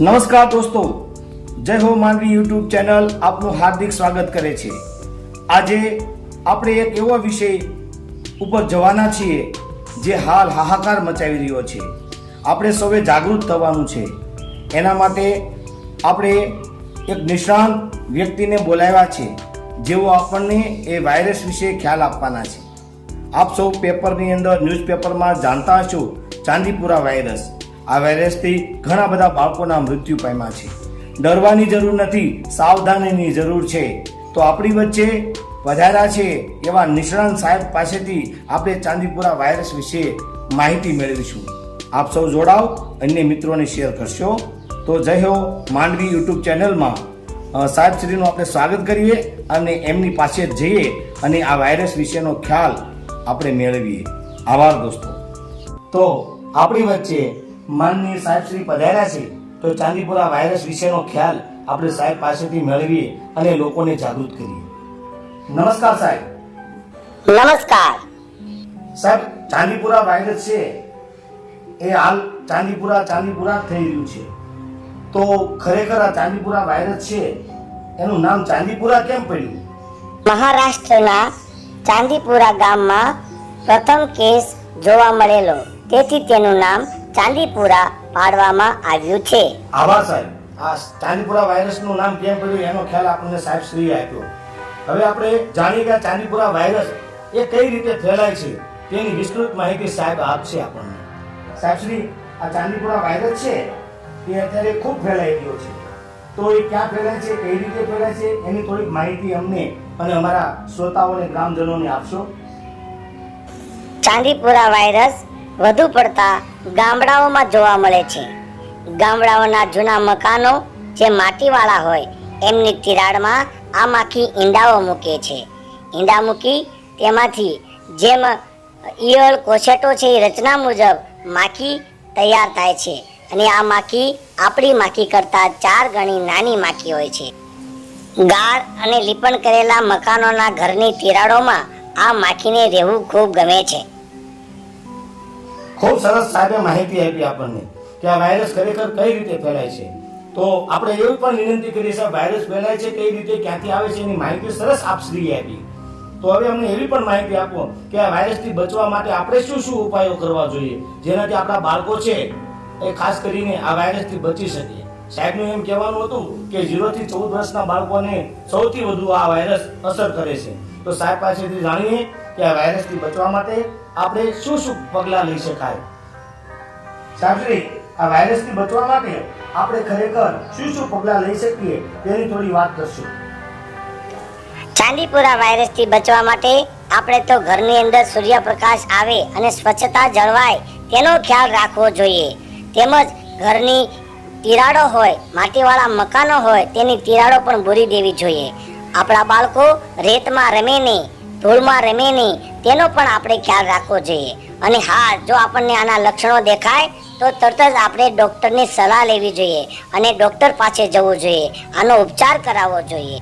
નમસ્કાર દોસ્તો. જય હો માનવી યુટ્યુબ ચેનલ આપનું હાર્દિક સ્વાગત કરે છે. આજે આપણે એક એવો વિષય ઉપર જવાના છીએ જે હાલ હાહાકાર મચાવી રહ્યો છે. આપણે સૌએ જાગૃત થવાનું છે. એના માટે આપણે એક નિષ્ણાંત વ્યક્તિને બોલાવ્યા છે, જેઓ આપણને એ વાયરસ વિશે ખ્યાલ આપવાના છે. આપ સૌ પેપરની અંદર ન્યૂઝપેપરમાં જાણતા હશો, ચાંદીપુરા વાયરસ. આ વાયરસથી ઘણા બધા બાળકોના મૃત્યુ પામ્યા છે. ડરવાની જરૂર નથી, સાવધાનીની જરૂર છે. તો આપણી વચ્ચે વધારા છે એવા નિષ્ણાંત સાહેબ પાસેથી આપણે ચાંદીપુરા વાયરસ વિશે માહિતી મેળવીશું. આપ સૌ જોડાઓ અન્ય મિત્રોને શેર કરશો. તો જય હો માંડવી યુટ્યુબ ચેનલમાં. સાહેબશ્રીનું આપણે સ્વાગત કરીએ અને એમની પાસે જઈએ અને આ વાયરસ વિશેનો ખ્યાલ આપણે મેળવીએ. આભાર દોસ્તો. તો આપણી વચ્ચે માનનીય સાહેબશ્રી પધાર્યા છે તો ચાંદીપુરા વાયરસ વિશેનો ખ્યાલ આપણે સાહેબ પાસેથી મેળવીએ અને લોકોને જાગૃત કરીએ. નમસ્કાર સાહેબ. નમસ્કાર. સાહેબ ચાંદીપુરા વાયરસ છે એ હાલ ચાંદીપુરા ચાંદીપુરા થઈ રહ્યું છે. તો ખરેખર આ ચાંદીપુરા વાયરસ છે એનું નામ ચાંદીપુરા કેમ પડ્યું? મહારાષ્ટ્રના ચાંદીપુરા ગામમાં પ્રથમ કેસ જોવા મળેલો. તેથી તેનું નામ ચાંદીપુરા પાડવામાં આવ્યું છે. આભાર સાહેબ. આ ચાંદીપુરા વાયરસનું નામ કેમ પડ્યું એનો ખ્યાલ આપણને સાહેબ શ્રીએ આપ્યો. હવે આપણે જાણીએ કે ચાંદીપુરા વાયરસ એ કઈ રીતે ફેલાય છે તેની વિસ્તૃત માહિતી સાહેબ આપશે આપણને. સાહેબ શ્રી આ ચાંદીપુરા વાયરસ છે એ અત્યારે ખૂબ ફેલાઈ ગયો છે. તો એ ક્યાં ફેલાય છે કઈ રીતે ફેલાય છે એની થોડીક માહિતી અમને અને અમારા શ્રોતાઓને ગ્રામજનોને આપશો. ચાંદીપુરા વાયરસ વધુ પડતા ગામડાઓમાં જોવા મળે છે. ગામડાઓના જૂના મકાનો જે માટીવાળા હોય, એમની તિરાડમાં આ માખી ઈંડાઓ મૂકે છે. ઈંડા મૂકી તેમાંથી જેમ ઈયળ કોશેટો છે એ રચના મુજબ માખી તૈયાર થાય છે. અને આ માખી આપણી માખી કરતાં ચાર ગણી નાની માખી હોય છે. ગાળ અને લીપણ કરેલા મકાનોના ઘરની તિરાડોમાં આ માખીને રહેવું ખૂબ ગમે છે. ખૂબ સરસ સાહેબે માહિતી આપી આપણને કે આ વાયરસ ખરેખર કઈ રીતે ફેલાય છે. તો આપણે એવી પણ વિનંતી કરીએ છે વાયરસ ફેલાય છે, કઈ રીતે, ક્યાંથી આવે છે એની માહિતી સરસ આપ શ્રીએ આપી. તો હવે અમને એવી પણ માહિતી આપો કે આ વાયરસથી બચવા માટે આપણે શું શું ઉપાયો કરવા જોઈએ, જેનાથી આપણા બાળકો છે એ ખાસ કરીને આ વાયરસથી બચી શકે. સાહેબનું એમ કહેવાનું હતું કે 0 થી ચૌદ વર્ષના બાળકોને સૌથી વધુ આ વાયરસ અસર કરે છે. તો સાહેબ પાસેથી જાણીએ કે આ વાયરસથી બચવા માટે આપણે શું શું પગલાં લઈ શકાય. સાહેબશ્રી, આ વાયરસથી બચવા માટે આપણે ખરેખર શું શું પગલાં લઈ શકીએ તેની થોડી વાત કરશું. ચાંદીપુરા વાયરસથી બચવા માટે આપણે તો ઘરની અંદર સૂર્યપ્રકાશ આવે અને સ્વચ્છતા જળવાય તેનો ખ્યાલ રાખવો જોઈએ. તેમજ ઘરની તિરાડો હોય, માટીવાળા મકાનો હોય, તેની તિરાડો પણ ભૂરી દેવી જોઈએ. આપણા બાળકો રેતમાં રમે નહીં, ધૂળમાં રમે નહીં, તેનો પણ આપણે ખ્યાલ રાખવો જોઈએ. અને હા, જો આપણને આના લક્ષણો દેખાય, તો તરત જ આપણે ડૉક્ટરની સલાહ લેવી જોઈએ અને ડૉક્ટર પાસે જવું જોઈએ. આનો ઉપચાર કરાવવો જોઈએ.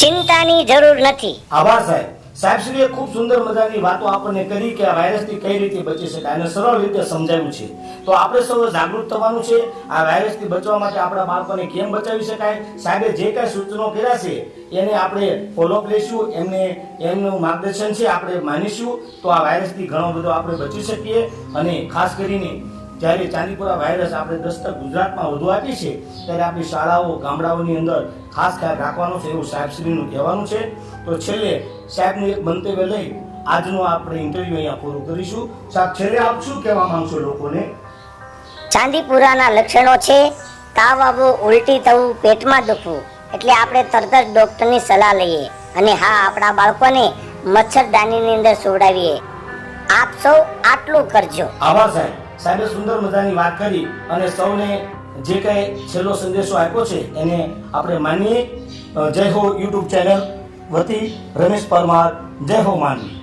ચિંતાની જરૂર નથી. આભાર સાહેબ. સાહેબશ્રીએ ખૂબ સુંદર મજાની વાતો આપણને કરી કે આ વાયરસથી કઈ રીતે બચી શકાય અને સરળ રીતે સમજાવ્યું છે. તો આપણે સૌ જાગૃત થવાનું છે. આ વાયરસથી બચવા માટે આપણા બાળકોને કેમ બચાવી શકાય? સાહેબે જે કાંઈ સૂચનો કર્યા છે, એને આપણે ફોલોઅપ લઈશું એમને, એમનું માર્ગદર્શન છે, આપણે માનીશું. તો આ વાયરસથી ઘણો બધો આપણે બચી શકીએ. અને ખાસ કરીને જ્યારે ચાંદીપુરા વાયરસ આપણે દસ્તક ગુજરાતમાં વધુ આપી છે ત્યારે આપણી શાળાઓ ગામડાઓની અંદર ખાસ ખ્યાલ રાખવાનો છે એવું સાહેબશ્રીનું કહેવાનું છે. તો છેલ્લે સાહેબનું એક મંતવ્ય લઈ આજનો આપણે ઇન્ટરવ્યુ અહીંયા પૂરું કરીશું. સાહેબ છેલ્લે આપ શું કહેવા માંગશો લોકોને? ચાંદીપુરાના લક્ષણો છે તાવ આવવો ઉલટી થવું પેટમાં દુખવું. એટલે આપણે તરત જ ડૉક્ટરની સલાહ લઈએ અને હા આપણા બાળકોને મચ્છરદાનીની અંદર સુવડાવીએ. આપ સૌ આટલું કરજો. આભાર સાહેબ. સાહેબે સુંદર મજાની વાત કરી અને સૌને જે કાંઈ છેલ્લો સંદેશો આપ્યો છે એને આપણે માનીએ. જય હો યુટ્યુબ ચેનલ વતી રમેશ પરમાર, જય હો માનવી.